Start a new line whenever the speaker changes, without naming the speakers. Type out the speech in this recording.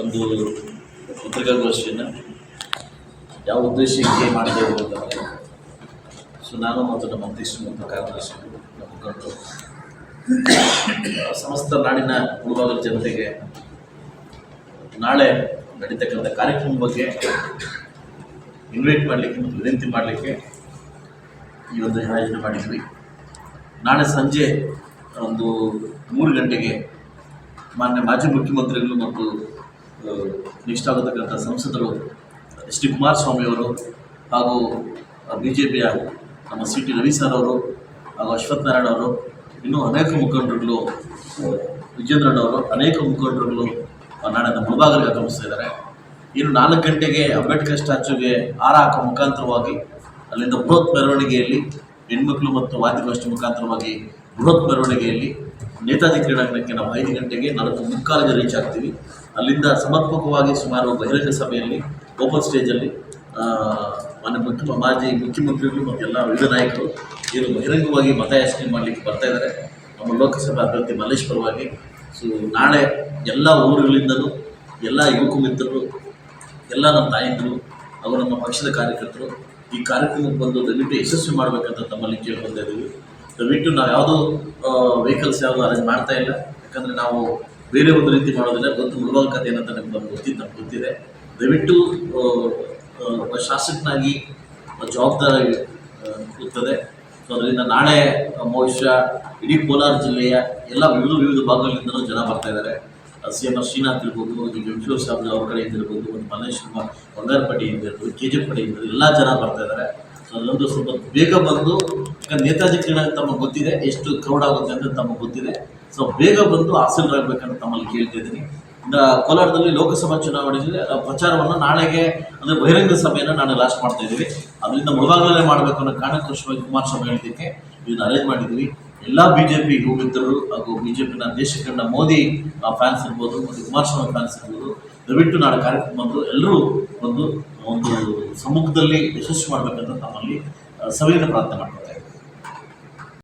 ಒಂದು ಪತ್ರಿಕಾಗೋಷ್ಠಿಯನ್ನು ಯಾವ ಉದ್ದೇಶಕ್ಕೆ ಮಾಡಿದೆ ಅಂತಂದರೆ ಸೊ ನಾನು ಮತ್ತು ನಮ್ಮ ಅಧ್ಯಕ್ಷ ಮತ್ತು ಕಾರ್ಯದರ್ಶಿಗಳು ನಮ್ಮ ಮುಖಂಡರು. ಸಮಸ್ತ ನಾಡಿನ ಮುಳುಬಾಗಲ ಜನತೆಗೆ ನಾಳೆ ನಡೀತಕ್ಕಂಥ ಕಾರ್ಯಕ್ರಮದ ಬಗ್ಗೆ ಇನ್ವೈಟ್ ಮಾಡಲಿಕ್ಕೆ ಮತ್ತು ವಿನಂತಿ ಮಾಡಲಿಕ್ಕೆ ಈ ಒಂದು ಆಯೋಜನೆ ಮಾಡಿದ್ವಿ. ನಾಳೆ ಸಂಜೆ ಒಂದು ಮೂರು ಗಂಟೆಗೆ ಮಾನ್ಯ ಮಾಜಿ ಮುಖ್ಯಮಂತ್ರಿಗಳು ಮತ್ತು ನೆಕ್ಸ್ಟ್ ಆಗತಕ್ಕಂಥ ಸಂಸದರು ಎಚ್ ಡಿ ಕುಮಾರಸ್ವಾಮಿ ಅವರು ಹಾಗೂ ಬಿ ಜೆ ಪಿಯ ನಮ್ಮ ಸಿ ಟಿ ರವಿ ಸರ್ ಅವರು ಹಾಗೂ ಅಶ್ವಥ್ ನಾರಾಯಣ ಅವರು, ಇನ್ನೂ ಅನೇಕ ಮುಖಂಡರುಗಳು ವಿಜೇಂದ್ರಣ್ಣವರು ಅನೇಕ ಮುಖಂಡರುಗಳು ನಾಡಿನ ಮುಳಬಾಗಲಿಗೆ ಆಗಮಿಸ್ತಾ ಇದ್ದಾರೆ. ಇನ್ನು ನಾಲ್ಕು ಗಂಟೆಗೆ ಅಂಬೇಡ್ಕರ್ ಸ್ಟ್ಯಾಚ್ಯೂಗೆ ಹಾರ ಹಾಕೋ ಮುಖಾಂತರವಾಗಿ ಅಲ್ಲಿಂದ ಬೃಹತ್ ಮೆರವಣಿಗೆಯಲ್ಲಿ ಹೆಣ್ಮಕ್ಳು ಮತ್ತು ವಾದ್ಯಗೋಷ್ಠಿ ಮುಖಾಂತರವಾಗಿ ಬೃಹತ್ ಮೆರವಣಿಗೆಯಲ್ಲಿ ನೇತಾಜಿ ಕ್ರೀಡಾಂಗಣಕ್ಕೆ ನಾವು ಐದು ಗಂಟೆಗೆ ನಾಲ್ಕು ಮುಕ್ಕಾಲಿಗೆ ರೀಚ್ ಆಗ್ತೀವಿ. ಅಲ್ಲಿಂದ ಸಮರ್ಪಕವಾಗಿ ಸುಮಾರು ಬಹಿರಂಗ ಸಭೆಯಲ್ಲಿ ಓಪನ್ ಸ್ಟೇಜಲ್ಲಿ ಮನೆ ಮಾನ್ಯ ಮುಖ್ಯ, ಮಾಜಿ ಮುಖ್ಯಮಂತ್ರಿಗಳು ಮತ್ತು ಎಲ್ಲ ವಿವಿಧ ನಾಯಕರು ಏನು ಬಹಿರಂಗವಾಗಿ ಮತಯಾಚನೆ ಮಾಡಲಿಕ್ಕೆ ಬರ್ತಾ ಇದ್ದಾರೆ. ನಮ್ಮ ಲೋಕಸಭಾ ಅಭ್ಯರ್ಥಿ ಮಲ್ಲೇಶ್ ಪರವಾಗಿ. ಸೊ ನಾಳೆ ಎಲ್ಲ ಊರುಗಳಿಂದಲೂ ಎಲ್ಲ ಯುವಕ ಮಿತ್ರರು, ಎಲ್ಲ ನಮ್ಮ ತಾಯಿಂದರು, ಅವರು ನಮ್ಮ ಪಕ್ಷದ ಕಾರ್ಯಕರ್ತರು ಈ ಕಾರ್ಯಕ್ರಮಕ್ಕೆ ಬಂದು ದಯವಿಟ್ಟು ಯಶಸ್ವಿ ಮಾಡಬೇಕಂತ ತಮ್ಮಲ್ಲಿ ಕೇಳ್ಕೊತಾ ಇದ್ದೀವಿ ದಯವಿಟ್ಟು ನಾವು ಯಾವುದೋ ವೆಹಿಕಲ್ಸ್ ಯಾವುದೋ ಅರೇಂಜ್ ಮಾಡ್ತಾ ಇಲ್ಲ. ಯಾಕಂದರೆ ನಾವು ಬೇರೆ ಒಂದು ರೀತಿ ಮಾಡೋದಿಲ್ಲ ಗೊತ್ತು ಮುಳುವಾಗ ಕಥೆ ಏನಂತ ನಮ್ಗೆ ಗೊತ್ತಿದ್ದು ನಮ್ಗೆ ಗೊತ್ತಿದೆ. ದಯವಿಟ್ಟು ಒಬ್ಬ ಶಾಸಕನಾಗಿ ಜವಾಬ್ದಾರಿ ಇರ್ತದೆ ಸೊ ಅದರಿಂದ ನಾಳೆ ಬಹುಶಃ ಇಡೀ ಕೋಲಾರ ಜಿಲ್ಲೆಯ ಎಲ್ಲ ವಿವಿಧ ವಿವಿಧ ಭಾಗಗಳಿಂದಲೂ ಜನ ಬರ್ತಾ ಇದ್ದಾರೆ. ಸಿ ಎಂ ಆರ್ ಶ್ರೀನಾಥ್ ಇರ್ಬೋದು ಈಗ ಕಿಶೋರ್ ಸಾಬ್ ಅವ್ರ ಕಡೆಯಿಂದ ಇರ್ಬೋದು, ಒಂದು ಮಲ್ಲೇಶ್ ಕುಮಾರ್ ಬಂಗಾರಪಟ್ಟಿಯಿಂದ ಇರ್ಬೋದು, ಕೆ ಜಿ ಪಡೆಯಿಂದ ಎಲ್ಲ ಜನ ಬರ್ತಾ ಇದ್ದಾರೆ. ಸೊ ಅದೊಂದು ಸ್ವಲ್ಪ ಬೇಗ ಬಂದು ಯಾಕಂದ್ರೆ ನೇತಾಜಿ ಕ್ರೀಡಾ ತಮಗೆ ಗೊತ್ತಿದೆ, ಎಷ್ಟು ಕ್ರೌಡ್ ಆಗುತ್ತೆ ಅಂತ ತಮಗೆ ಗೊತ್ತಿದೆ. ಸೊ ಬೇಗ ಬಂದು ಹಾಸನರಾಗಬೇಕಂತ ತಮ್ಮಲ್ಲಿ ಕೇಳ್ತಾ ಇದ್ದೀನಿ. ಕೋಲಾರದಲ್ಲಿ ಲೋಕಸಭಾ ಚುನಾವಣೆಯಲ್ಲಿ ಪ್ರಚಾರವನ್ನು ನಾಳೆಗೆ, ಅಂದರೆ ಬಹಿರಂಗ ಸಭೆಯನ್ನು ನಾಳೆ ಲಾಸ್ಟ್ ಮಾಡ್ತಾ ಇದ್ದೀವಿ. ಅದರಿಂದ ಮುಳುಬಾಗಲೇ ಮಾಡಬೇಕು ಅನ್ನೋ ಕಾರಣಕ್ಕೋಸ್ಕರವಾಗಿ ಕುಮಾರಸ್ವಾಮಿ ಹೇಳಿದ್ದಕ್ಕೆ ಇದನ್ನು ಅರೇಂಜ್ ಮಾಡಿದ್ದೀವಿ. ಎಲ್ಲ ಬಿ ಜೆ ಪಿ ಮಿತ್ರರು ಹಾಗೂ ಬಿ ಜೆ ಪಿನ ದೇಶಕಂಡ ಮೋದಿ ಫ್ಯಾನ್ಸ್ ಇರ್ಬೋದು ಮತ್ತು ಕುಮಾರಸ್ವಾಮಿ ಫ್ಯಾನ್ಸ್ ಇರ್ಬೋದು, ದಯವಿಟ್ಟು ನಾಳೆ ಕಾರ್ಯಕ್ರಮ ಬಂದು ಎಲ್ಲರೂ ಒಂದು ಒಂದು ಸಮ್ಮುಖದಲ್ಲಿ ಯಶಸ್ವಿ ಮಾಡಬೇಕಂತ ತಮ್ಮಲ್ಲಿ ಸಭೆಯನ್ನು ಪ್ರಾರ್ಥನೆ ಇದ್ದೀನಿ.